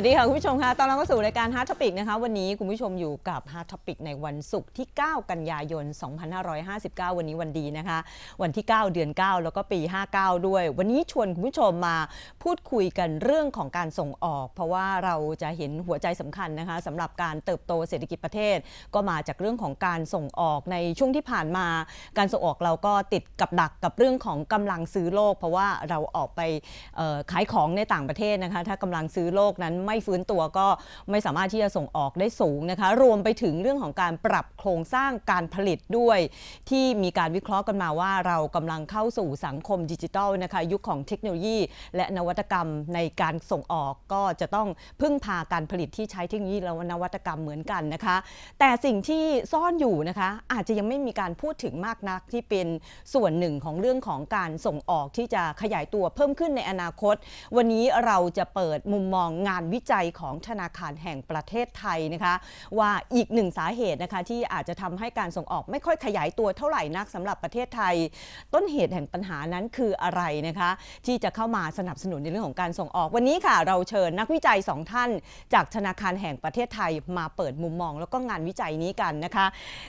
วัสดีค่ะ คุณผู้ชมค่ะตอนเราก็สู่รายการ Hard Topic นะคะ วันนี้คุณผู้ชมอยู่กับ Hard Topic ในวันศุกร์ที่ 9 กันยายน 2559 วันนี้วันดีนะคะ วันที่ 9 เดือน 9 แล้วก็ปี 59 ด้วย วันนี้ชวนคุณผู้ชมมาพูดคุยกันเรื่องของการส่งออก เพราะว่าเราจะเห็นหัวใจสำคัญนะคะสำหรับการเติบโตเศรษฐกิจประเทศ ก็มาจากเรื่องของการส่งออกในช่วงที่ผ่านมา การส่งออกเราก็ติดกับดักกับเรื่องของกำลังซื้อโลก เพราะว่าเราออกไปขายของในต่างประเทศนะคะ ถ้ากำลังซื้อโลกนั้นไม่ฟื้นตัวก็ไม่สามารถที่จะส่งออกได้สูงนะคะ รวมไปถึงเรื่องของการปรับโครงสร้างการผลิตด้วย ที่มีการวิเคราะห์กันมาว่าเรากำลังเข้าสู่สังคมดิจิทัลนะคะยุคของเทคโนโลยี และนวัตกรรมในการส่งออกก็จะต้องพึ่งพาการผลิตที่ใช้เทคโนโลยีและนวัตกรรมเหมือนกันนะคะ แต่สิ่งที่ซ่อนอยู่นะคะอาจจะยังไม่มีการพูดถึงมากนักที่เป็นส่วนหนึ่งของเรื่องของการส่งออกที่จะขยายตัวเพิ่มขึ้นในอนาคต วันนี้เราจะเปิดมุมมองงานวิิจัยของธนาคารแห่งประเทศไทยนะคะ ว่าอีกหนึ่งสาเหตุนะคะที่อาจจะทำให้การส่งออกไม่ค่อยขยายตัวเท่าไหร่นักสำหรับประเทศไทย ต้นเหตุแห่งปัญหานั้นคืออะไรนะคะ ที่จะเข้ามาสนับสนุนในเรื่องของการส่งออกวันนี้ค่ะ เราเชิญนักวิจัยสองท่าน จากธนาคารแห่งประเทศไทยมาเปิดมุมมอง แล้วก็งานวิจัยนี้กันนะคะ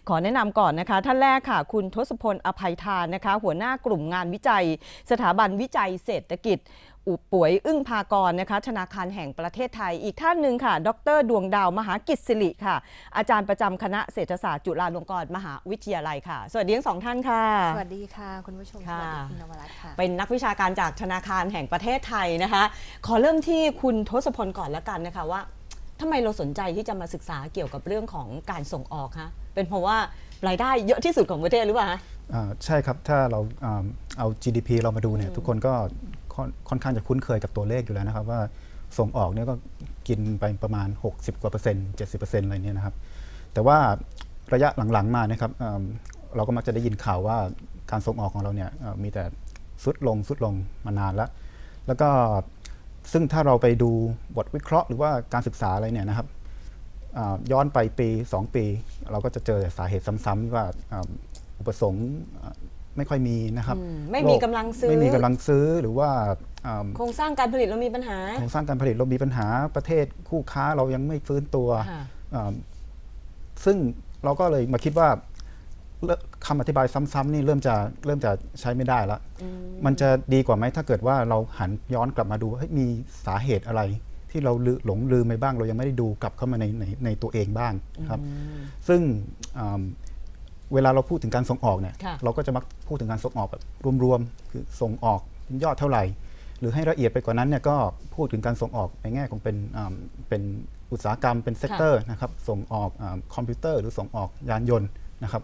ขอแนะนำก่อนนะคะ ท่านแรกค่ะ คุณทศพลอภัยทานนะคะ หัวหน้ากลุ่มงานวิจัย สถาบันวิจัยเศรษฐกิจ อุป่วยอึ้งพากรนะคะธนาคารแห่งประเทศไทย อีกท่านหนึ่งค่ะ ดรดวงดาวมหากิจสิริค่ะ อาจารย์ประจำคณะเศรษฐศาสตร์จุฬาลงกรณ์มหาวิทยาลัยค่ะ สวัสดีทั้งสองท่านค่ะ สวัสดีค่ะคุณผู้ชมสค่ะวัสดีคุณนวรัตน์ค่ะ เป็นนักวิชาการจากธนาคารแห่งประเทศไทยนะคะ ขอเริ่มที่คุณทศพลก่อนแล้วกันนะคะว่าทำไมเราสนใจที่จะมาศึกษาเกี่ยวกับเรื่องของการส่งออกคะเป็นเพราะว่ารายได้เยอะที่สุดของประเทศหรือเปล่าคะอ่าใช่ครับถ้าเราอ่าเอา GDP เรามาดูเนี่ยทุกคนก็ ค่อนข้างจะคุ้นเคยกับตัวเลขอยู่แล้วนะครับ ว่าส่งออกเนี่ยก็กินไปประมาณ 60 กว่าเปอร์เซ็นต์70เปอร์เซ็นต์อะไรเนี่ยนะครับ แต่ว่าระยะหลังๆมานะครับเราก็มักจะได้ยินข่าวว่าการส่งออกของเราเนี่ยมีแต่สุดลงสุดลงมานานแล้ว แล้วก็ซึ่งถ้าเราไปดูบทวิเคราะห์หรือว่าการศึกษาอะไรเนี่ยนะครับย้อนไปปี 2 ปี เราก็จะเจอสาเหตุซ้ำๆว่าอุปสงค์ ไม่ค่อยมีนะครับอืมไม่มีโรคกำลังซื้อไม่มีกำลังซื้อหรือว่าอ่าโครงสร้างการผลิตเรามีปัญหาโครงสร้างการผลิตเรามีปัญหาประเทศคู่ค้าเรายังไม่ฟื้นตัวค่ะอ่าซึ่งเราก็เลยมาคิดว่าเลิกคำอธิบายซ้ำๆนี่เริ่มจะเริ่มจะใช้ไม่ได้ละมันจะดีกว่าไหมถ้าเกิดว่าเราหันย้อนกลับมาดูว่าเฮ้ยมีสาเหตุอะไร ที่เราลืหลงลืมไปบ้าง เรายังไม่ได้ดูกลับเข้ามาในในในตัวเองบ้างครับ ซึ่งอ่า เวลาเราพูดถึงการส่งออกเนี่ยค่ะ เราก็จะมักพูดถึงการส่งออกแบบรวมๆคือส่งออกเป็นยอดเท่าไหร่ หรือให้ละเอียดไปกว่านั้นเนี่ยก็พูดถึงการส่งออกในแง่ของเป็นอ่าเป็นอุตสาหกรรมเป็นเซกเตอร์นะครับส่งออกอาคอมพิวเตอร์หรือส่งออกยานยนต์นะครับ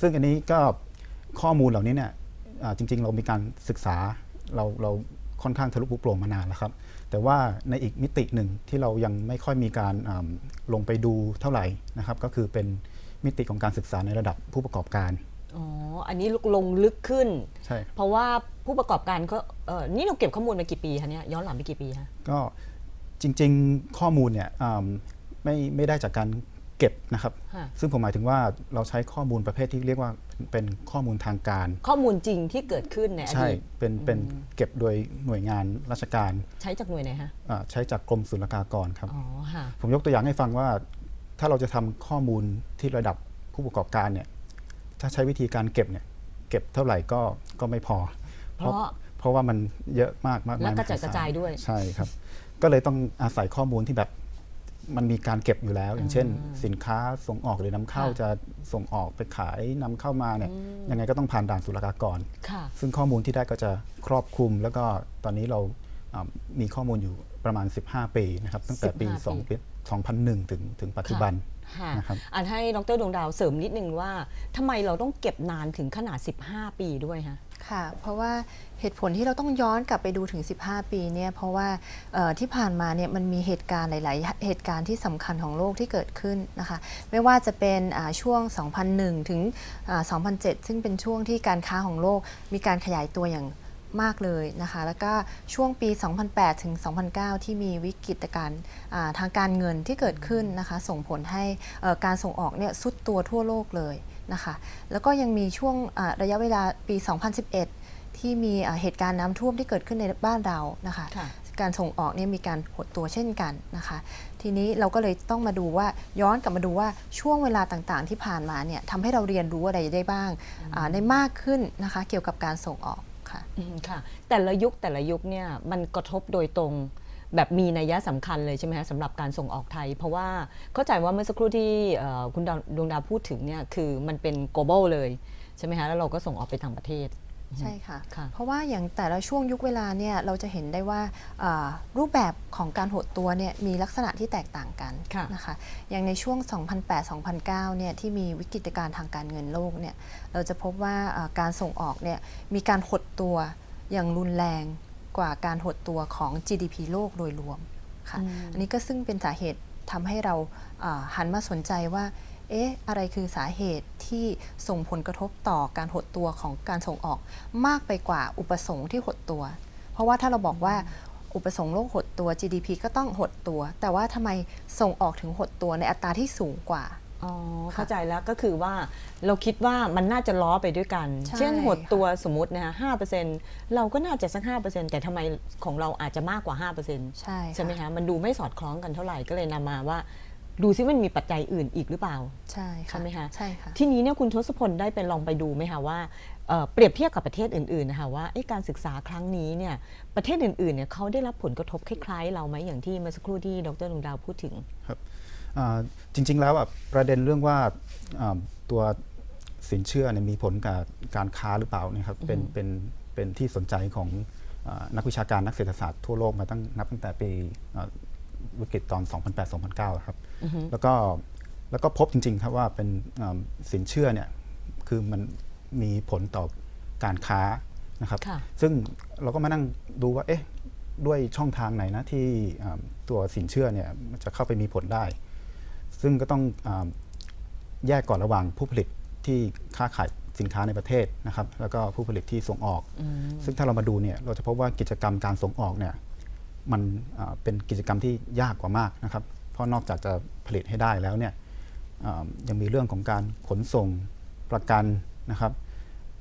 ซึ่งอันนี้ก็ข้อมูลเหล่านี้เนี่ยอ่าจริงๆ เรามีการศึกษาเราเราค่อนข้างทะลุปุโปร่งมานานแล้วครับ แต่ว่าในอีกมิติหนึ่งที่เรายังไม่ค่อยมีการอ่าลงไปดูเท่าไหร่นะครับ ก็คือเป็น มิติของการศึกษาในระดับผู้ประกอบการ อ๋อ อันนี้ลงลึกขึ้น ใช่เพราะว่าผู้ประกอบการก็เออนี่เราเก็บข้อมูลมากี่ปีคะเนี่ยย้อนหลังไปกี่ปีคะ ก็จริงๆข้อมูลเนี่ยอ่าไม่ไม่ได้จากการเก็บนะครับ ค่ะ ซึ่งผมหมายถึงว่าเราใช้ข้อมูลประเภทที่เรียกว่าเป็นข้อมูลทางการ ข้อมูลจริงที่เกิดขึ้นในอใช่ดีตเป็นเป็นเก็บโดยหน่วยงานราชการใช้จากหน่วยไหนฮะอ่าใช้จากกรมศุลกากรครับ อ๋อค่ะ ผมยกตัวอย่างให้ฟังว่า ถ้าเราจะทำข้อมูลที่ระดับผู้ประกอบการเนี่ยถ้าใช้วิธีการเก็บเนี่ยเก็บเท่าไหร่ก็ก็ไม่พอ เพราะเพราะว่ามันเยอะมากมากและมายกระจัดมหศลกระจายด้วยใช่ครับ ก็เลยต้องอาศัยข้อมูลที่แบบมันมีการเก็บอยู่แล้ว อย่างเช่น สินค้าส่งออกหรือนำเข้าค่ะจะส่งออกไปขายนำเข้ามาเนี่ยยังไงก็ต้องผ่านด่านศุลกากรค่ะซึ่งข้อมูลที่ได้ก็จะครอบคลุม แล้วก็ตอนนี้เราอ่ามีข้อมูลอยู่ประมาณ 15 ปีนะครับตั้งแต่ปี15 2ปี 2001 ถึงถึงปัจจุบันค่ะนะครับอันให้ดรดวงดาวเสริมนิดนึงว่าทำไมเราต้องเก็บนานถึงขนาด 15 ปีด้วยฮะค่ะ เพราะว่าเหตุผลที่เราต้องย้อนกลับไปดูถึง 15 ปีเนี่ยเพราะว่าเอ่อที่ผ่านมาเนี่ยมันมีเหตุการณ์หลาย ๆ เหตุการณ์ที่สำคัญของโลกที่เกิดขึ้นนะคะไม่ว่าจะเป็นอ่าช่วง 2001 ถึงอ่า2007 ซึ่งเป็นช่วงที่การค้าของโลกมีการขยายตัวอย่าง มากเลยนะคะ แล้วก็ช่วงปี 2008 ถึง 2009 ที่มีวิกฤตการณ์อ่าทางการเงินที่เกิดขึ้นนะคะ ส่งผลให้เอ่อการส่งออกเนี่ยสุดตัวทั่วโลกเลยนะคะ แล้วก็ยังมีช่วงอ่าระยะเวลาปี 2011 ที่มีอ่าเหตุการณ์น้ำท่วมที่เกิดขึ้นในบ้านเรานะคะค่ะการส่งออกเนี่ยมีการหดตัวเช่นกันนะคะ ทีนี้เราก็เลยต้องมาดูว่าย้อนกลับมาดูว่าช่วงเวลาต่างๆ ที่ผ่านมาเนี่ยทำให้เราเรียนรู้อะไรได้บ้างอ่าได้มากขึ้นนะคะ เกี่ยวกับการส่งออก ค่ะ อืมค่ะ แต่ละยุคแต่ละยุคเนี่ยมันกระทบโดยตรงแบบมีนัยยะสำคัญเลยใช่ไหมคะสำหรับการส่งออกไทย เพราะว่าเข้าใจว่าเมื่อสักครู่ที่เอ่อคุณดาวดวงดาวพูดถึงเนี่ยคือมันเป็น global เลยใช่ไหมคะแล้วเราก็ส่งออกไปต่างประเทศ ใช่ค่ะค่ะ เพราะว่าอย่างแต่ละช่วงยุคเวลาเนี่ยเราจะเห็นได้ว่าอ่ารูปแบบของการหดตัวเนี่ยมีลักษณะที่แตกต่างกันค่ะนะคะอย่างในช่วง 2008-2009เนี่ยที่มีวิกฤตการณ์ทางการเงินโลกเนี่ยเราจะพบว่าอ่าการส่งออกเนี่ยมีการหดตัวอย่างรุนแรงกว่าการหดตัวของ GDP โลกโดยรวมค่ะอืมอันนี้ก็ซึ่งเป็นสาเหตุทำให้เราอ่าหันมาสนใจว่า เอ๊ะ อะไรคือสาเหตุที่ส่งผลกระทบต่อการหดตัวของการส่งออกมากไปกว่าอุปสงค์ที่หดตัว เพราะว่าถ้าเราบอกว่าอุปสงค์โลกหดตัว GDP ก็ต้องหดตัว แต่ว่าทำไมส่งออกถึงหดตัวในอัตราที่สูงกว่าอ๋อเข้าใจแล้วก็คือว่าเราคิดว่ามันน่าจะล้อไปด้วยกันใช่เช่นหดค่ะตัวสมมตินะฮะห้าเปอร์เซ็นต์เราก็น่าจะสักห้าเปอร์เซ็นต์แต่ทำไมของเราอาจจะมากกว่าห้าเปอร์เซ็นต์ใช่ใช่ไหมคะมันดูไม่สอดคล้องกันเท่าไหร่ก็เลยนำมาว่า ดูซิมันมีปัจจัยอื่นอีกหรือเปล่า ใช่ค่ะใช่ไหมคะใช่ค่ะ ทีนี้เนี่ยคุณทศพลได้ไปลองไปดูไหมคะว่าเอ่อเปรียบเทียบกับประเทศอื่นๆนะคะว่าเอ๊ะการศึกษาครั้งนี้เนี่ยประเทศอื่นๆเนี่ยเขาได้รับผลกระทบคล้ายๆ เราไหมอย่างที่เมื่อสักครู่ที่ดรดวงดาวพูดถึง อ่าจริง ๆ แล้วอะประเด็นเรื่องว่าอ่าตัวสินเชื่อเนี่ยมีผลกับการค้าหรือเปล่าเนะครับเป็นเป็นเป็นที่สนใจของอานักวิชาการนักเศรษฐศาสตร์ทั่วโลกมาตั้งนับตั้งแต่ปีอ่าวิกฤตตอน 2008-2009ครับ แล้วก็แล้วก็พบจริง ๆ ครับว่าเป็นอ่าสินเชื่อเนี่ยคือมันมีผลต่อการค้านะครับค่ะซึ่งเราก็มานั่งดูว่าเอ๊ะด้วยช่องทางไหนนะที่อ่าตัวสินเชื่อเนี่ยมันจะเข้าไปมีผลได้ ซึ่งก็ต้องอาแยกก่อนระหว่างผู้ผลิตที่ค้าขายสินค้าในประเทศนะครับ แล้วก็ผู้ผลิตที่ส่งออกซึ่งถ้าเรามาดูเนี่ยเราจะพบว่ากิจกรรมการส่งออกเนี่ยมันอ่าเป็นกิจกรรมที่ยากกว่ามากนะครับ เพราะนอกจากจะผลิตให้ได้แล้วเนี่ยอ่ายังมีเรื่องของการขนส่งประกันนะครับ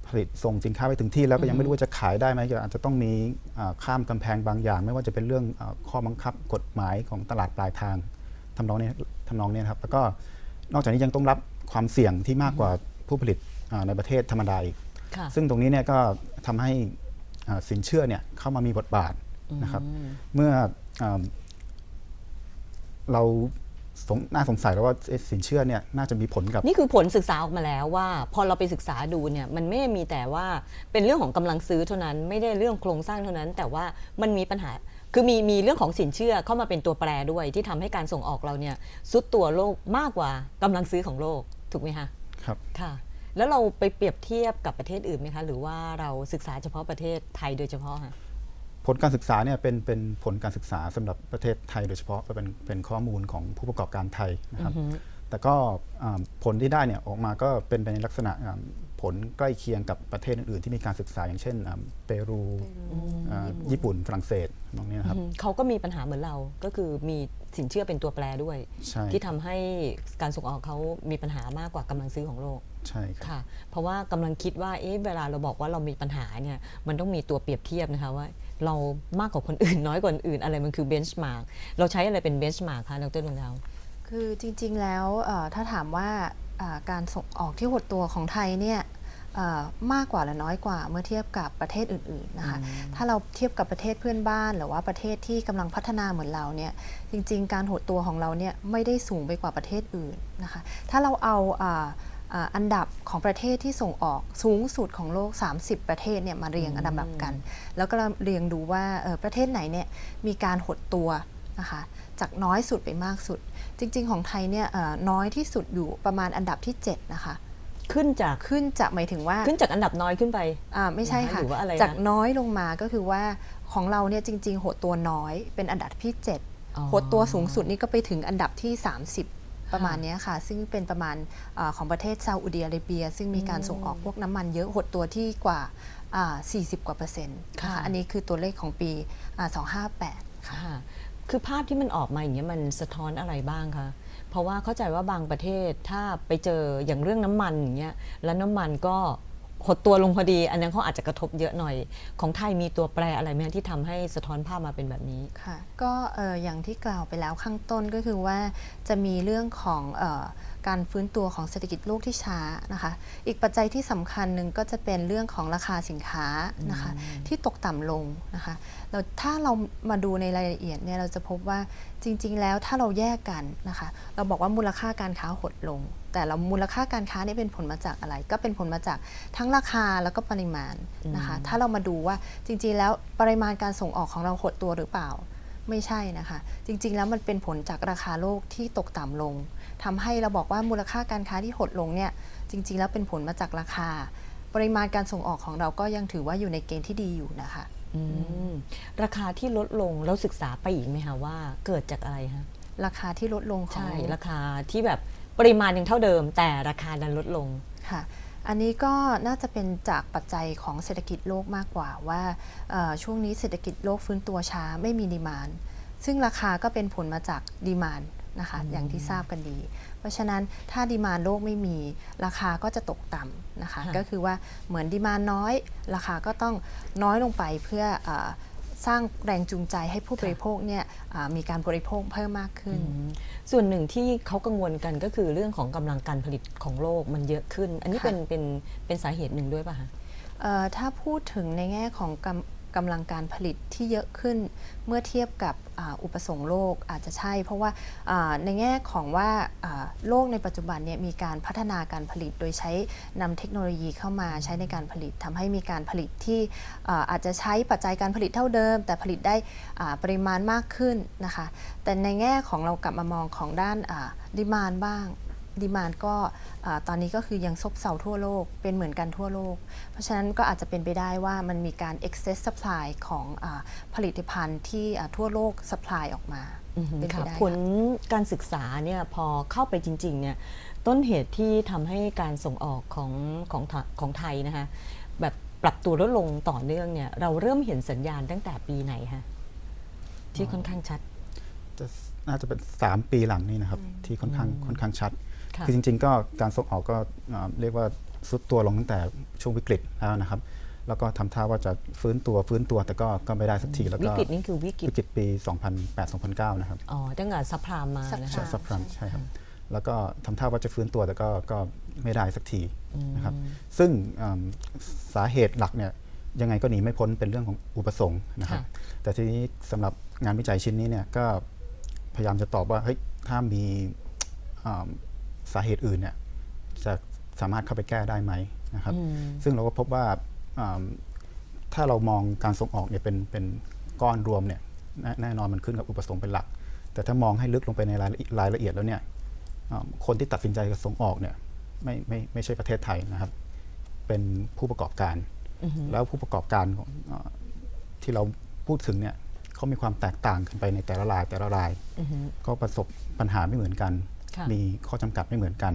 ผลิตส่งสินค้าไปถึงที่แล้วก็ยังไม่รู้ว่าจะขายได้ไหมอาจจะต้องมีอ่าข้ามกำแพงบางอย่าง ไม่ว่าจะเป็นเรื่องอาข้อบังคับกฎหมายของตลาดปลายทางทำนองเนี้ทำนองเนี้นะครับแล้วก็นอกจากนี้ยังต้องรับความเสี่ยงที่มากกว่าผู้ผลิตอ่าในประเทศธรรมดาอีกค่ะซึ่งตรงนี้เนี่ยก็ทำให้อ่าสินเชื่อเนี่ยเข้ามามีบทบาทนะครับ เมื่ออา เราสงน่าสงสัยแล้วว่าเอ๊ะสินเชื่อเนี่ยน่าจะมีผลกับ นี่คือผลศึกษาออกมาแล้วว่า พอเราไปศึกษาดูเนี่ยมันไม่ได้มีแต่ว่าเป็นเรื่องของกำลังซื้อเท่านั้น ไม่ได้เรื่องโครงสร้างเท่านั้น แต่ว่ามันมีปัญหาคือมีมีเรื่องของสินเชื่อเข้ามาเป็นตัวแปรด้วย ที่ทำให้การส่งออกเราเนี่ยซุดตัวโลกมากกว่ากำลังซื้อของโลกถูกไหมคะครับ ค่ะ แล้วเราไปเปรียบเทียบกับประเทศอื่นไหมคะ หรือว่าเราศึกษาเฉพาะประเทศไทยโดยเฉพาะค่ะ ผลการศึกษาเนี่ยเป็นเป็นผลการศึกษาสำหรับประเทศไทยโดยเฉพาะเป็นเป็นข้อมูลของผู้ประกอบการไทยนะครับ แต่ก็อ่าผลที่ได้เนี่ยออกมาก็เป็นไปในลักษณะอ่าผลใกล้เคียงกับประเทศอื่นๆที่มีการศึกษาอย่างเช่นอ่าเปรูอ่าญี่ปุ่นฝรั่งเศสตรงนี้นะครับอืมเขาก็มีปัญหาเหมือนเราก็คือมีสินเชื่อเป็นตัวแปรด้วยใช่ที่ทำให้การส่งออกเขามีปัญหามากกว่ากำลังซื้อของโลก ใช่ครับ ค่ะ เพราะว่ากำลังคิดว่าเอ๊ะเวลาเราบอกว่าเรามีปัญหาเนี่ยมันต้องมีตัวเปรียบเทียบนะคะว่า เรามากกว่าคนอื่นน้อยกว่าคนอื่นอะไรมันคือเบนช์มาร์กเราใช้อะไรเป็นเบนช์มาร์กคะดรดวงดาวคือจริงๆแล้วเอ่อถ้าถามว่าอ่าการส่งออกที่หดตัวของไทยเนี่ยเอ่อมากกว่าหรือน้อยกว่าเมื่อเทียบกับประเทศอื่นๆนะคะถ้าเราเทียบกับประเทศเพื่อนบ้าน หรือว่าประเทศที่กำลังพัฒนาเหมือนเราเนี่ยจริง ๆ การหดตัวของเราเนี่ยไม่ได้สูงไปกว่าประเทศอื่นนะคะถ้าเราเอา อ่าอ่าอันดับของประเทศที่ส่งออกสูงสุดของโลก 30 ประเทศเนี่ยมาเรียงอันดับกัน แล้วก็เรียงดูว่าเอ่อประเทศไหนเนี่ยมีการหดตัวนะคะจากน้อยสุดไปมากสุด จริง ๆ ของไทยเนี่ยเอ่อน้อยที่สุดอยู่ประมาณอันดับที่ 7 นะคะ ขึ้นจากขึ้นจากหมายถึงว่าขึ้นจากอันดับน้อยขึ้นไปอ่าไม่ใช่ค่ะหรือว่าอะไรนะจากน้อยลงมาก็คือว่าของเราเนี่ยจริง ๆ หดตัวน้อยเป็นอันดับที่อ๋อ7หดตัวสูงสุดนี่ก็ไปถึงอันดับที่ 30 ประมาณเนี้ยค่ะ ซึ่งเป็นประมาณอาของประเทศซาอุดิอาระเบีย ซึ่งมีการส่งออกพวกน้ำมันเยอะหดตัวที่กว่าอ่า40 กว่าเปอร์เซ็นต์นะค่ะคะอันนี้คือตัวเลขของปีอ่า258ค่ะค่ะ คือภาพที่มันออกมาอย่างเงี้ยมันสะท้อนอะไรบ้างคะเพราะว่าเข้าใจว่าบางประเทศถ้าไปเจออย่างเรื่องน้ำมันอย่างเงี้ยแล้วน้ำมันก็ หดตัวลงพอดี อันนั้นเขาอาจจะกระทบเยอะหน่อย ของไทยมีตัวแปรอะไรไหมที่ทำให้สะท้อนภาพมาเป็นแบบนี้ค่ะ ก็เอ่อย่างที่กล่าวไปแล้วข้างต้นก็คือว่าจะมีเรื่องของออ การฟื้นตัวของเศรษฐกิจโลกที่ช้านะคะ อีกปัจจัยที่สำคัญหนึ่งก็จะเป็นเรื่องของราคาสินค้านะคะ ที่ตกต่ำลงนะคะเราถ้าเรามาดูในรายละเอียดเนี่ยเราจะพบว่าจริง ๆ แล้วถ้าเราแยกกันนะคะ เราบอกว่ามูลค่าการค้าหดลง แต่เรามูลค่าการค้านี่เป็นผลมาจากอะไร ก็เป็นผลมาจากทั้งราคาแล้วก็ปริมาณนะคะ ถ้าเรามาดูว่าจริงๆแล้วปริมาณการส่งออกของเราหดตัวหรือเปล่า ไม่ใช่นะคะ จริงๆ แล้วมันเป็นผลจากราคาโลกที่ตกต่ำลงทำให้เราบอกว่ามูลค่าการค้าที่หดลงเนี่ยจริง ๆ แล้วเป็นผลมาจากราคา ปริมาณการส่งออกของเราก็ยังถือว่าอยู่ในเกณฑ์ที่ดีอยู่นะคะอืมราคาที่ลดลงเราศึกษาไปอีกไหมคะว่าเกิดจากอะไรคะราคาที่ลดลงของใช่ราคาที่แบบปริมาณยังเท่าเดิม แต่ราคาดันลดลงค่ะ อันนี้ก็น่าจะเป็นจากปัจจัยของเศรษฐกิจโลกมากกว่าว่าเอ่อช่วงนี้เศรษฐกิจโลกฟื้นตัวช้าไม่มีดีมานซึ่งราคาก็เป็นผลมาจากดีมานนะคะอย่างที่ทราบกันดี เพราะฉะนั้นถ้าดีมานโลกไม่มีราคาก็จะตกต่ำนะคะค่ะก็คือว่าเหมือนดีมานน้อย ราคาก็ต้องน้อยลงไปเพื่อเออ สร้างแรงจูงใจให้ผู้บริโภคเนี่ยอ่ามีการบริโภคเพิ่มมากขึ้น ส่วนหนึ่งที่เขากังวลกันก็คือเรื่องของกำลังการผลิตของโลกมันเยอะขึ้น อันนี้ค่ะเป็นเป็นเป็นสาเหตุหนึ่งด้วยป่ะคะเอ่อถ้าพูดถึงในแง่ของ กำลังการผลิตที่เยอะขึ้น เมื่อเทียบกับอ,อุปสงค์โลกอาจจะใช่ เพราะว่าในแง่ของว่าโลกในปัจจุบันเนี่ยมีการพัฒนาการผลิต โดยใช้นำเทคโนโลยีเข้ามาใช้ในการผลิตทำให้มีการผลิตที่อาอาจจะใช้ปัจจัยการผลิตเท่าเดิม แต่ผลิตได้ปริมาณมากขึ้นนะคะแต่ในแง่ของเรากลับมามองของด้านดิมานบ้าง ดีมานก็อ่าตอนนี้ก็คือยังซบเซาทั่วโลกเป็นเหมือนกันทั่วโลก เพราะฉะนั้นก็อาจจะเป็นไปได้ว่ามันมีการ excess supply ของอาผลิตภัณฑ์ที่อ่าทั่วโลก supply ออกมาอือฮึเป็นไปค่ะได้ผลค่ะการศึกษาเนี่ยพอเข้าไปจริงๆเนี่ยต้นเหตุที่ทำให้การส่งออกของของไทของไทยนะคะแบบปรับตัวลดลงต่อเนื่องเนี่ยเราเริ่มเห็นสัญญาณตั้งแต่ปีไหนคะที่ค่อนข้างชัดจะน่าจะเป็น 3 ปีหลังนี่นะครับ ที่ค่อนข้างค่อนข้างชัด ค่ะคือจริงๆ ก็การส่งออกก็อ่าเรียกว่าซุดตัวลงตั้งแต่ช่วงวิกฤตแล้วนะครับ แล้วก็ทำท่าว่าจะฟื้นตัวฟื้นตัวแต่ก็ก็ไม่ได้สักทีแล้ววิก็กฤตนี่คือวิกฤตวิกฤตปี 2008-2009 นะครับอ๋อตั้งแต่ซัพพลามมานะซัพพใช่ลามคะซับพลัมใช่ครับแล้วก็ทำท่าว่าจะฟื้นตัวแต่ก็ก็ไม่ได้สักทีนะครับ ซึ่งอืมสาเหตุหลักเนี่ยยังไงก็หนีไม่พ้นเป็นเรื่องของอุปสงค์นะครับค่ะแต่ทีนี้สำหรับงานวิจัยชิ้นนี้เนี่ยก็พยายามจะตอบว่าเฮ้ยถ้ามีอ่า สาเหตุอื่นเนี่ยจะสามารถเข้าไปแก้ได้ไหมนะครับ ซึ่งเราก็พบว่าอ่าถ้าเรามองการส่งออกเนี่ยเป็นเป็นก้อนรวมเนี่ยแน่แน่นอนมันขึ้นกับอุปสงค์เป็นหลัก แต่ถ้ามองให้ลึกลงไปในรายละเอียดรายละเอียดแล้วเนี่ยอ่าคนที่ตัดสินใจจะส่งออกเนี่ยไม่ไม่ไม่ใช่ประเทศไทยนะครับ เป็นผู้ประกอบการ แล้วผู้ประกอบการของอาที่เราพูดถึงเนี่ยเขามีความแตกต่างกันไปในแต่ละรายแต่ละราย ก็ประสบปัญหาไม่เหมือนกันค่ะ มีข้อจำกัดไม่เหมือนกัน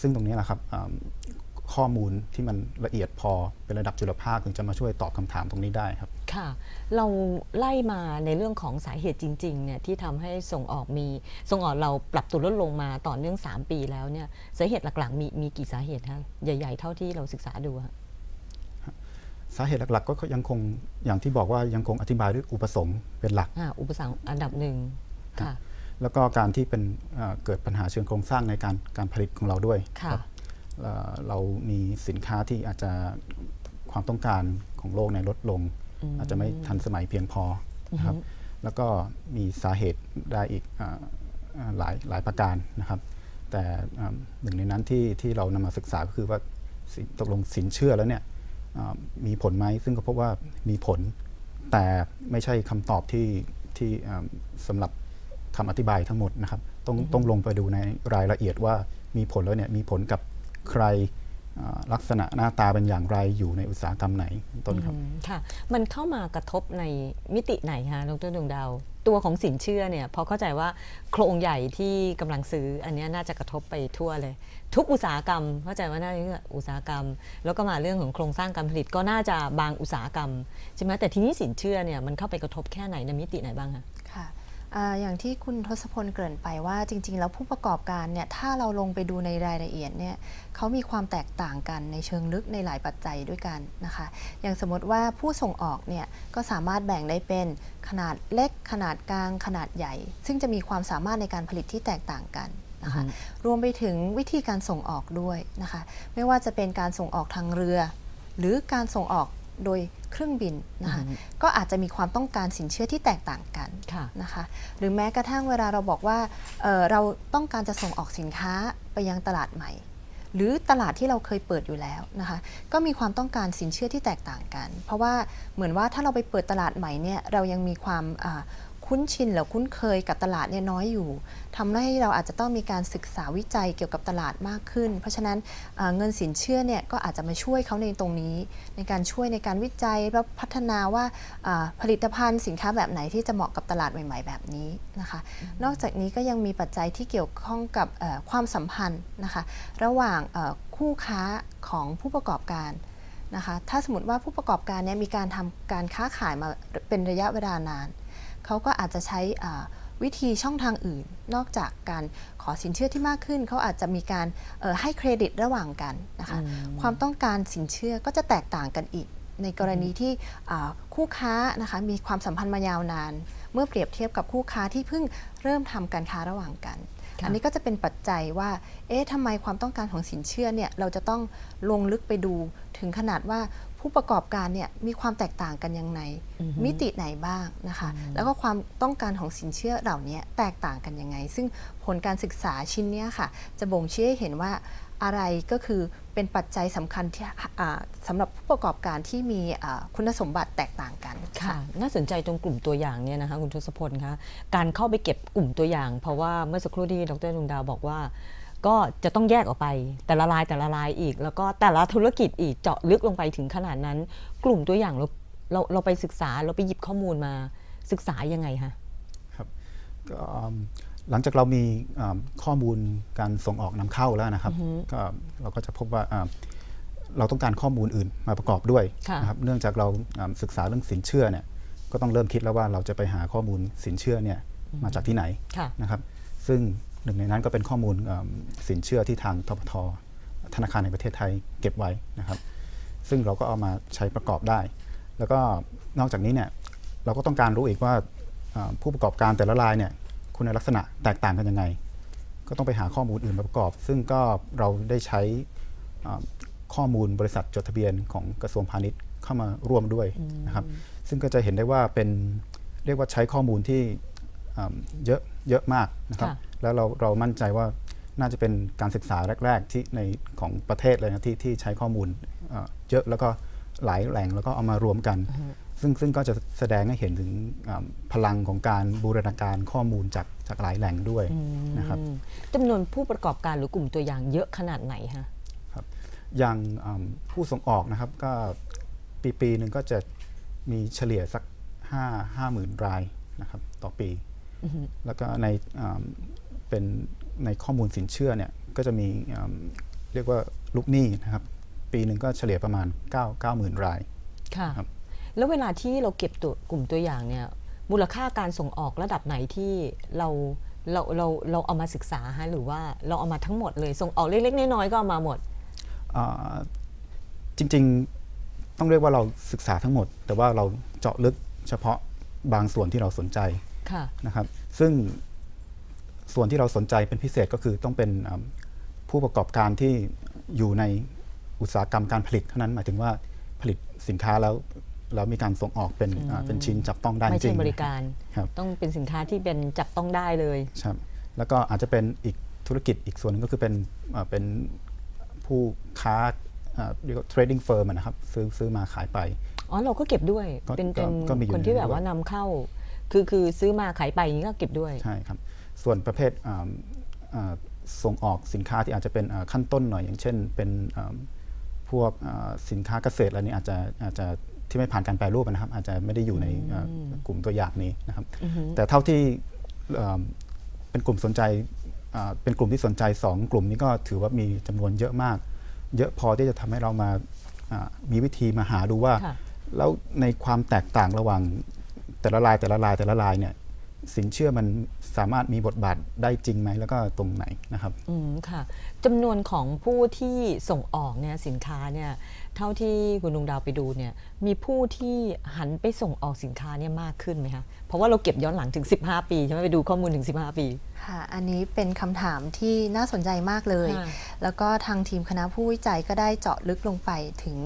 ซึ่งตรงนี้แหละครับอ่าข้อมูลที่มันละเอียดพอเป็นระดับจุลภาคถึงจะมาช่วยตอบคำถามตรงนี้ได้ครับ ค่ะ เราไล่มาในเรื่องของสาเหตุจริงๆเนี่ยที่ทำให้ส่งออกมีส่งออกเราปรับตัวลดลงมาต่อเนื่อง 3 ปีแล้วเนี่ยสาเหตุหลักๆ มีมีกี่สาเหตุคะใหญ่ ๆ เท่าที่เราศึกษาดูอะสาเหตุหลักๆ ก็ยังคงอย่างที่บอกว่ายังคงอธิบายด้วยอุปสงค์เป็นหลักอ่าอุปสรรคอันดับหนึ่งค่ะ แล้วก็การที่เป็นเอ่อเกิดปัญหาเชิงโครงสร้างในการการผลิตของเราด้วยค่ะครับเอ่อเรามีสินค้าที่อาจจะความต้องการของโลกในยลดลง อาจจะไม่ทันสมัยเพียงพอนะครับแล้วก็มีสาเหตุได้อีกอ่าอ่าหลายหลายประการนะครับ แต่อ่าหนึ่งในนั้นที่ที่เรานำมาศึกษาก็คือว่าสิตกลงสินเชื่อแล้วเนี่ยอ่ามีผลไหมซึ่งก็พบว่ามีผลแต่ไม่ใช่คำตอบที่ที่อ่าสำหรับ คำอธิบายทั้งหมดนะครับต้องต้องลงไปดูในรายละเอียดว่ามีผลแล้วเนี่ยมีผลกับใครอ่าลักษณะหน้าตาเป็นอย่างไรอยู่ในอุตสาหกรรมไหนเป็นต้นครับอืมค่ะ มันเข้ามากระทบในมิติไหนคะดรดวงดาว ตัวของสินเชื่อเนี่ยพอเข้าใจว่าโครงใหญ่ที่กำลังซื้อ อันเนี้ยน่าจะกระทบไปทั่วเลย ทุกอุตสาหกรรม เข้าใจว่าน่าจะอุตสาหกรรม แล้วก็มาเรื่องของโครงสร้างการผลิตก็น่าจะบางอุตสาหกรรมใช่ไหมแต่ทีนี้สินเชื่อเนี่ยมันเข้าไปกระทบแค่ไหนในมิติไหนบ้างคะค่ะ อ่าอย่างที่คุณทศพลเกริ่นไปว่าจริง ๆ แล้วผู้ประกอบการเนี่ยถ้าเราลงไปดูในรายละเอียดเนี่ยเขามีความแตกต่างกันในเชิงลึกในหลายปัจจัยด้วยกันนะคะ อย่างสมมติว่าผู้ส่งออกเนี่ยก็สามารถแบ่งได้เป็นขนาดเล็ก ขนาดกลาง ขนาดใหญ่ ซึ่งจะมีความสามารถในการผลิตที่แตกต่างกันนะคะอือฮึรวมไปถึงวิธีการส่งออกด้วยนะคะ ไม่ว่าจะเป็นการส่งออกทางเรือ หรือการส่งออกโดย เครื่องบินนะคะอือฮึก็อาจจะมีความต้องการสินเชื่อที่แตกต่างกันค่ะนะคะหรือแม้กระทั่งเวลาเราบอกว่าเอ่อเราต้องการจะส่งออกสินค้าไปยังตลาดใหม่ หรือตลาดที่เราเคยเปิดอยู่แล้วนะคะก็มีความต้องการสินเชื่อที่แตกต่างกัน เพราะว่าเหมือนว่าถ้าเราไปเปิดตลาดใหม่เนี่ยเรายังมีความอ่า คุ้นชินหรือคุ้นเคยกับตลาดเนี่ยน้อยอยู่ทำให้เราอาจจะต้องมีการศึกษาวิจัยเกี่ยวกับตลาดมากขึ้น เพราะฉะนั้นเอ่อเงินสินเชื่อเนี่ยก็อาจจะมาช่วยเขาในตรงนี้ ในการช่วยในการวิจัยและพัฒนาว่าอ่าผลิตภัณฑ์สินค้าแบบไหนที่จะเหมาะกับตลาดใหม่ ๆ แบบนี้นะคะ นอกจากนี้ก็ยังมีปัจจัยที่เกี่ยวข้องกับเอ่อความสัมพันธ์นะคะ ระหว่างเอ่อคู่ค้าของผู้ประกอบการนะคะ ถ้าสมมติว่าผู้ประกอบการเนี่ยมีการทำการค้าขายมาเป็นระยะเวลานาน เขาก็อาจจะใช้อ่าวิธีช่องทางอื่น นอกจากการขอสินเชื่อที่มากขึ้น เขาอาจจะมีการเอ่อให้เครดิตระหว่างกันนะคะอืมความต้องการสินเชื่อก็จะแตกต่างกันอีก ในกรณีที่อ่าคู่ค้านะคะมีความสัมพันธ์มายาวนาน เมื่อเปรียบเทียบกับคู่ค้าที่เพิ่งเริ่มทำการค้าระหว่างกันค่ะอันนี้ก็จะเป็นปัจจัยว่า เอ๊ะทำไมความต้องการของสินเชื่อเนี่ย เราจะต้องลงลึกไปดูถึงขนาดว่า ผู้ประกอบการเนี่ยมีความแตกต่างกันยังไงอือฮึมิติไหนบ้างนะคะแล้วก็ความต้องการของสินเชื่อเหล่านี้แตกต่างกันยังไง ซึ่งผลการศึกษาชิ้นเนี้ยค่ะ จะบ่งชี้ให้เห็นว่าอะไรก็คือเป็นปัจจัยสำคัญที่อ่าสำหรับผู้ประกอบการที่มีอ่าคุณสมบัติแตกต่างกันค่ะ น่าสนใจตรงกลุ่มตัวอย่างเนี่ยนะคะคุณทศพลคะการเข้าไปเก็บกลุ่มตัวอย่าง เพราะว่าเมื่อสักครู่ที่ดรดวงดาวบอกว่า ก็จะต้องแยกออกไป แต่ละรายแต่ละรายอีก แล้วก็แต่ละธุรกิจอีกเจาะลึกลงไปถึงขนาดนั้น กลุ่มตัวอย่างเราเราเราไปศึกษาเราไปหยิบข้อมูลมาศึกษายังไงคะครับก็หลังจากเรามีอ่าข้อมูลการส่งออกนำเข้าแล้วนะครับก็เราก็จะพบว่าอ่าเราต้องการข้อมูลอื่นมาประกอบด้วยค่ะนะครับเนื่องจากเราอ่าศึกษาเรื่องสินเชื่อเนี่ยก็ต้องเริ่มคิดแล้วว่าเราจะไปหาข้อมูลสินเชื่อเนี่ยมาจากที่ไหนค่ะนะครับ ซึ่ง หนึ่งในนั้นก็เป็นข้อมูลอ่าสินเชื่อที่ทางทปทธนาคารในประเทศไทยเก็บไว้นะครับ ซึ่งเราก็เอามาใช้ประกอบได้ แล้วก็นอกจากนี้เนี่ยเราก็ต้องการรู้อีกว่าอ่าผู้ประกอบการแต่ละรายเนี่ยคุณลักษณะแตกต่างกันยังไง ก็ต้องไปหาข้อมูลอื่นมาประกอบ ซึ่งก็เราได้ใช้อ่าข้อมูลบริษัทจดทะเบียนของกระทรวงพาณิชย์เข้ามาร่วมด้วยนะครับ ซึ่งก็จะเห็นได้ว่าเป็นเรียกว่าใช้ข้อมูลที่อ่าเยอะ เยอะมากนะครับค่ะแล้วเราเรามั่นใจว่าน่าจะเป็นการศึกษาแรก ๆ ที่ในของประเทศเลยนะที่ที่ใช้ข้อมูลเอ่อเยอะแล้วก็หลายแหล่งแล้วก็เอามารวมกัน ซึ่งซึ่งก็จะแสดงให้เห็นถึงอ่าพลังของการบูรณาการข้อมูลจากจากหลายแหล่งด้วยนะครับอืมจำนวนผู้ประกอบการหรือกลุ่มตัวอย่างเยอะขนาดไหนคะอย่างอ่าผู้ส่งออกนะครับก็ปีปีหนึ่งก็จะมีเฉลี่ยสัก 5 5หมื่นรายนะครับต่อปี แล้วก็ในอ่าเป็นในข้อมูลสินเชื่อเนี่ยก็จะมีอ่าเรียกว่าลูกหนี้นะครับ ปีหนึ่งก็เฉลี่ยประมาณ 9 9หมื่นรายค่ะครับแล้วเวลาที่เราเก็บตัวกลุ่มตัวอย่างเนี่ยมูลค่าการส่งออกระดับไหนที่เราเราเราเราเอามาศึกษาฮะหรือว่าเราเอามาทั้งหมดเลย ส่งออกเล็กๆน้อยๆก็เอามาหมดอ่าจริงๆต้องเรียกว่าเราศึกษาทั้งหมด แต่ว่าเราเจาะลึกเฉพาะบางส่วนที่เราสนใจค่ะ นะครับซึ่งส่วนที่เราสนใจเป็นพิเศษก็คือต้องเป็นอ่าผู้ประกอบการที่อยู่ในอุตสาหกรรมการผลิตเท่านั้นหมายถึงว่าผลิตสินค้าแล้วแล้วมีการส่งออกเป็นอ่าเป็นชิ้นจับต้องได้ไม่จใช่ริงบริการครับต้องเป็นสินค้าที่เป็นจับต้องได้เลยครับแล้วก็อาจจะเป็นอีกธุรกิจอีกส่วนหนึงก็คือเป็นอ่าเป็นผู้ค้าอ่าเรียกว่า trading firm อะนะครับซื้อซื้อมาขายไป อ๋อ เราก็เก็บด้วยก็เป็นเป็นก็ก็มีอยู่คนที่ในนั้แบนบว่าด้วยนำเข้า คือคือซื้อมาขายไปอย่างนี้ก็เก็บด้วย ใช่ครับ ส่วนประเภทอ่าอ่าส่งออกสินค้าที่อาจจะเป็นอ่าขั้นต้นหน่อยอย่างเช่น เป็นอ่าพวกเอ่อสินค้าเกษตรอะไรนี้อาจจะอาจจะที่ไม่ผ่านการแปรรูปนะครับ อาจจะไม่ได้อยู่ในเอ่อกลุ่มตัวอย่างนี้นะครับ แต่เท่าที่เอ่อเป็นกลุ่มสนใจอ่าเป็นกลุ่มที่สนใจ 2 กลุ่มนี้ก็ถือว่ามีจำนวนเยอะมาก เยอะพอที่จะทำให้เรามาอ่ามีวิธีมาหาดูว่า ค่ะ แล้วในความแตกต่างระหว่าง แต่ละลายแต่ละลายแต่ละลายเนี่ยสินเชื่อมันสามารถมีบทบาทได้จริงไหมแล้วก็ตรงไหนนะครับ อืมค่ะจำนวนของผู้ที่ส่งออกเนี่ยสินค้าเนี่ย เท่าที่คุณลุงดาวไปดูเนี่ยมีผู้ที่หันไปส่งออกสินค้าเนี่ยมากขึ้นไหมคะเพราะว่าเราเก็บย้อนหลังถึง 15 ปีใช่ไหมไปดูข้อมูลถึง 15 ปีค่ะอันนี้เป็นคำถามที่น่าสนใจมากเลยค่ะแล้วก็ทางทีมคณะผู้วิจัยก็ได้เจาะลึกลงไปถึง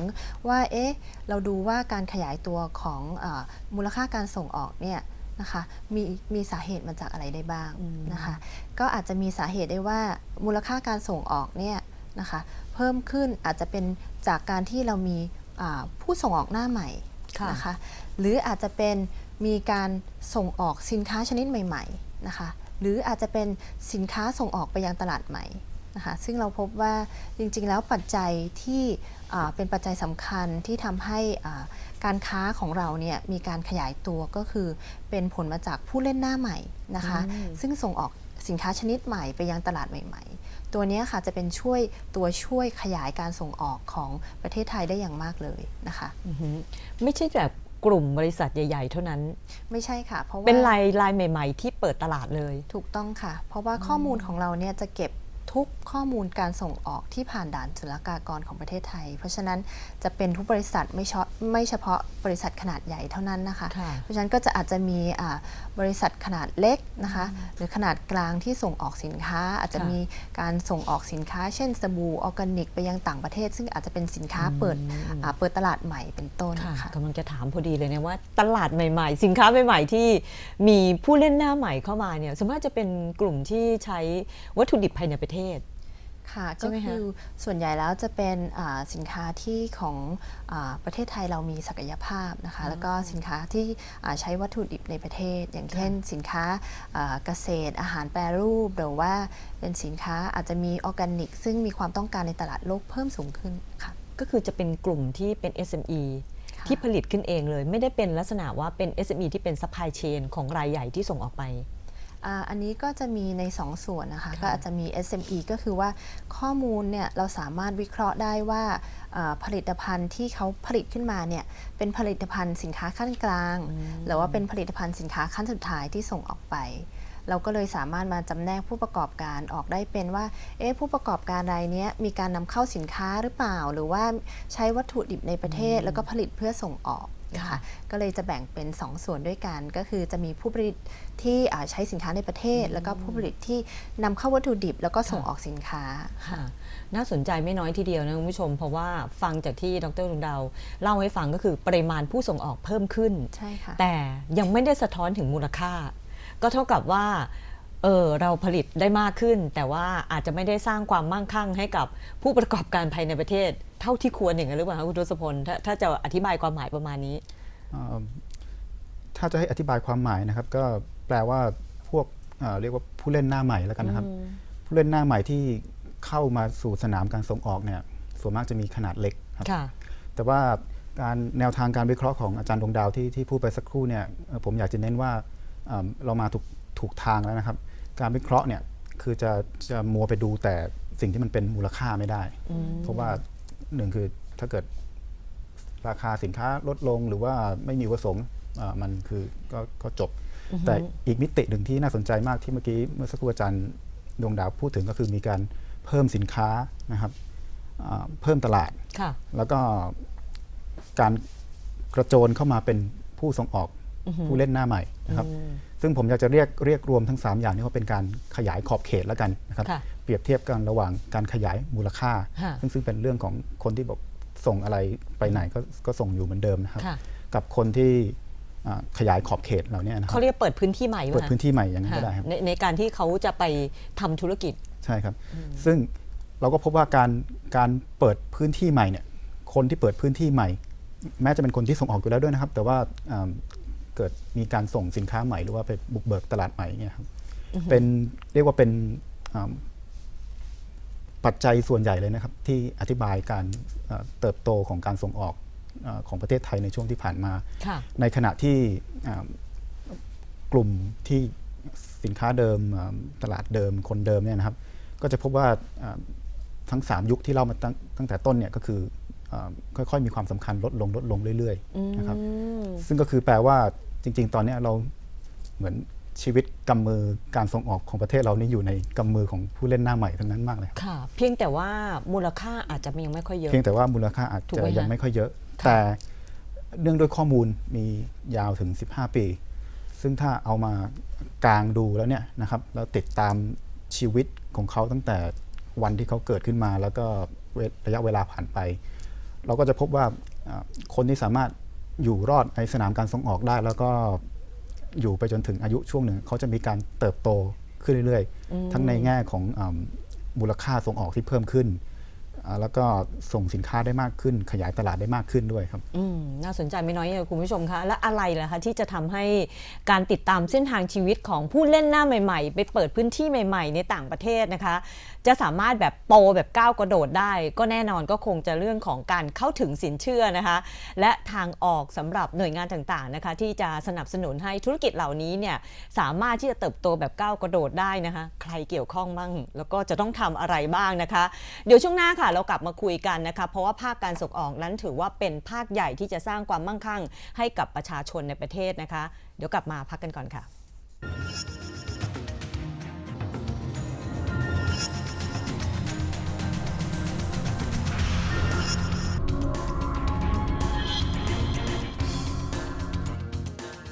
ว่าเอ๊ะเราดูว่าการขยายตัวของอามูลค่าการส่งออกเนี่ยนะคะมีมีสาเหตุมาจากอะไรได้บ้างนะคะก็อาจจะมีสาเหตุได้ว่ามูลค่าการส่งออกเนี่ยนะคะเพิ่มขึ้นอาจจะเป็นจากการที่เรามีอ่าผู้ส่งออกหน้าใหม่ค่ะนะคะหรืออาจจะเป็นมีการส่งออกสินค้าชนิดใหม่ๆนะคะหรืออาจจะเป็นสินค้าส่งออกไปยังตลาดใหม่นะคะซึ่งเราพบว่าจริงๆ แล้วปัจจัยที่อ่าเป็นปัจจัยสำคัญที่ทำให้อ่าการค้าของเราเนี่ยมีการขยายตัวก็คือเป็นผลมาจากผู้เล่นหน้าใหม่นะคะซึ่งส่งออก สินค้าชนิดใหม่ไปยังตลาดใหม่ ๆ ตัวเนี้ยค่ะจะเป็นช่วยตัวช่วยขยายการส่งออกของประเทศไทยได้อย่างมากเลยนะคะอือหือไม่ใช่แบบกลุ่มบริษัทใหญ่ ๆ เท่านั้น ไม่ใช่ค่ะ เพราะว่าเป็นรายรายใหม่ ๆ ที่เปิดตลาดเลย ถูกต้องค่ะ เพราะว่าข้อมูลของเราเนี่ยจะเก็บ ทุกข้อมูลการส่งออกที่ผ่านด่านศุลกากรของประเทศไทย เพราะฉะนั้นจะเป็นทุกบริษัทไม่เฉพาะไม่เฉพาะบริษัทขนาดใหญ่เท่านั้นนะคะค่ะเพราะฉะนั้นก็จะอาจจะมีอ่าบริษัทขนาดเล็กนะคะหรือขนาดกลางที่ส่งออกสินค้า อาจจะค่ะมีการส่งออกสินค้า เช่นสบู่ออร์แกนิก ไปยังต่างประเทศ ซึ่งอาจจะเป็นสินค้าเปิดอ่าเปิดตลาดใหม่เป็นต้นค่ะค่ะกำลังจะถามพอดีเลยเนี่ยว่าตลาดใหม่ ๆ สินค้าใหม่ๆที่มีผู้เล่นหน้าใหม่เข้ามาเนี่ยสมมติจะเป็นกลุ่มที่ใช้วัตถุดิบภายในประเทศค่ะใช่ก็ไหมคะ คือส่วนใหญ่แล้วจะเป็นอ่าสินค้าที่ของอาประเทศไทยเรามีศักยภาพนะคะแล้วก็สินค้าที่อ่าใช้วัตถุดิบในประเทศ อย่างเช่น สินค้าอ่าเกษตรอาหารแปรรูป หรือว่าเป็นสินค้าอาจจะมีออร์แกนิก ซึ่งมีความต้องการในตลาดโลกเพิ่มสูงขึ้นค่ะ ก็คือจะเป็นกลุ่มที่เป็น SME ค่ะ ที่ผลิตขึ้นเองเลย ไม่ได้เป็นลักษณะว่าเป็น SME ที่เป็น supply chain ของรายใหญ่ที่ส่งออกไป อ่าอันนี้ก็จะมีใน 2 ส่วนนะคะค่ะก็อาจจะมี SME ก็คือว่าข้อมูลเนี่ยเราสามารถวิเคราะห์ได้ว่าอ่าผลิตภัณฑ์ที่เขาผลิตขึ้นมาเนี่ยเป็นผลิตภัณฑ์สินค้าขั้นกลาง หรือว่าเป็นผลิตภัณฑ์สินค้าขั้นสุดท้ายที่ส่งออกไป เราก็เลยสามารถมาจำแนกผู้ประกอบการออกได้เป็นว่าเอ๊ะผู้ประกอบการรายเนี้ยมีการนำเข้าสินค้าหรือเปล่า หรือว่าใช้วัตถุดิบในประเทศแล้วก็ผลิตเพื่อส่งออกนะ คะค่ะก็เลยจะแบ่งเป็น 2 ส่วนด้วยกัน ก็คือจะมีผู้ผลิตที่อ่าใช้สินค้าในประเทศ แล้วก็ผู้ผลิตที่นำเข้าวัตถุดิบ แล้วก็ส่งค่ะออกสินค้าค่ะน่าสนใจไม่น้อยทีเดียวนะคุณผู้ชม เพราะว่าฟังจากที่ดรลุงดาวเล่าให้ฟังก็คือปริมาณผู้ส่งออกเพิ่มขึ้นใช่ค่ะแต่ยังไม่ได้สะท้อนถึงมูลค่า ก็เท่ากับว่าเออเราผลิตได้มากขึ้น แต่ว่าอาจจะไม่ได้สร้างความมั่งคั่งให้กับผู้ประกอบการภายในประเทศ เท่าที่ควรอย่างนั้นหรือเปล่าคะคุณทศพลถ้าถ้าจะอธิบายความหมายประมาณนี้เอ่อถ้าจะให้อธิบายความหมายนะครับ ก็แปลว่าพวกเอ่อเรียกว่าผู้เล่นหน้าใหม่แล้วกันนะครับ ผู้เล่นหน้าใหม่ที่เข้ามาสู่สนามการส่งออกเนี่ยส่วนมากจะมีขนาดเล็กครับค่ะแต่ว่าการแนวทางการวิเคราะห์ของอาจารย์ดวงดาวที่ที่พูดไปสักครู่เนี่ยเอ่อผมอยากจะเน้นว่าเอ่อเรามาถูกถูกทางแล้วนะครับ การวิเคราะห์เนี่ยคือจะจะมัวไปดูแต่สิ่งที่มันเป็นมูลค่าไม่ได้ เพราะว่า หนึ่งคือถ้าเกิดราคาสินค้าลดลงหรือว่าไม่มีวัตถุประสงค์เอ่อมันคือก็ก็จบ แต่อีกมิติหนึ่งที่น่าสนใจมากที่เมื่อกี้เมื่อสักครู่อาจารย์ดวงดาวพูดถึงก็คือมีการเพิ่มสินค้านะครับอ่าเพิ่มตลาดค่ะแล้วก็การกระโจนเข้ามาเป็นผู้ส่งออก ผู้เล่นหน้าใหม่นะครับซึ่งผมอยากจะเรียกเรียกรวมทั้ง 3 อย่างนี้ว่าเป็นการขยายขอบเขตแล้วกันนะครับค่ะเปรียบเทียบกันระหว่างการขยายมูลค่าค่ะซึ่งซึ่งเป็นเรื่องของคนที่บอกส่งอะไรไปไหนก็ก็ส่งอยู่เหมือนเดิมนะครับค่ะกับคนที่อ่าขยายขอบเขตเหล่านี้นะครัเขาบเรียกเปิดพื้นที่ใหม่เปิดวะพื้นที่ใหม่อย่างนั้นค่ะก็ได้ครับในในการที่เขาจะไปทำธุรกิจใช่ครับ ซึ่งเราก็พบว่าการการเปิดพื้นที่ใหม่เนี่ยคนที่เปิดพื้นที่ใหม่ แม้จะเป็นคนที่ส่งออกอยู่แล้วด้วยนะครับ แต่ว่าอ่า เกิดมีการส่งสินค้าใหม่หรือว่าไปบุกเบิกตลาดใหม่เนี่ยครับเป็นเรียกว่าเป็นอ่าปัจจัยส่วนใหญ่เลยนะครับ ที่อธิบายการเอ่อเติบโตของการส่งออกเอ่อของประเทศไทยในช่วงที่ผ่านมาค่ะในขณะที่อ่ากลุ่มที่สินค้าเดิมอ่าตลาดเดิมคนเดิมเนี่ยนะครับ ก็จะพบว่าอ่าทั้ง 3 ยุคที่เล่ามาตั้งตั้งแต่ต้นเนี่ยก็คืออาค่อยๆ มีความสำคัญลดลงลดลงเรื่อยๆนะครับซึ่งก็คือแปลว่า จริง ๆ ตอนเนี้ยเราเหมือนชีวิตกำมือการส่งออกของประเทศเรานี่อยู่ในกำมือของผู้เล่นหน้าใหม่ทั้งนั้นมากเลยครับค่ะ เพียงแต่ว่ามูลค่าอาจจะยังไม่ค่อยเยอะ เพียงแต่ว่ามูลค่าอาจถูกจะไหมฮะยังไม่ค่อยเยอะ ค่ะ แต่เนื่องด้วยข้อมูลมียาวถึง 15 ปี ซึ่งถ้าเอามากลางดูแล้วเนี่ยนะครับแล้วติดตามชีวิตของเขาตั้งแต่วันที่เขาเกิดขึ้นมา แล้วก็เวระยะเวลาผ่านไป เราก็จะพบว่าอ่าคนที่สามารถ อยู่รอดในสนามการส่งออกได้ แล้วก็อยู่ไปจนถึงอายุช่วงหนึ่งเขาจะมีการเติบโตขึ้นเรื่อยๆ ทั้งในแง่ของอมูลค่าส่งออกที่เพิ่มขึ้น แล้วก็ส่งสินค้าได้มากขึ้น ขยายตลาดได้มากขึ้นด้วยครับอืมน่าสนใจไม่น้อยเลยคุณผู้ชมคะ และอะไรล่ะคะที่จะทำให้การติดตามเส้นทางชีวิตของผู้เล่นหน้าใหม่ ๆ ไปเปิดพื้นที่ใหม่ ๆ ในต่างประเทศนะคะ จะสามารถแบบโตแบบก้าวกระโดดได้ ก็แน่นอนก็คงจะเรื่องของการเข้าถึงสินเชื่อนะคะ และทางออกสำหรับหน่วยงานต่างๆนะคะ ที่จะสนับสนุนให้ธุรกิจเหล่านี้เนี่ยสามารถที่จะเติบโตแบบก้าวกระโดดได้นะคะ ใครเกี่ยวข้องบ้างแล้วก็จะต้องทำอะไรบ้างนะคะ เดี๋ยวช่วงหน้าค่ะเรากลับมาคุยกันนะคะ เพราะว่าภาคการส่งออกนั้นถือว่าเป็นภาคใหญ่ที่จะสร้างความมั่งคั่ง ให้กับประชาชนในประเทศนะคะ เดี๋ยวกลับมาพักกันก่อนค่ะ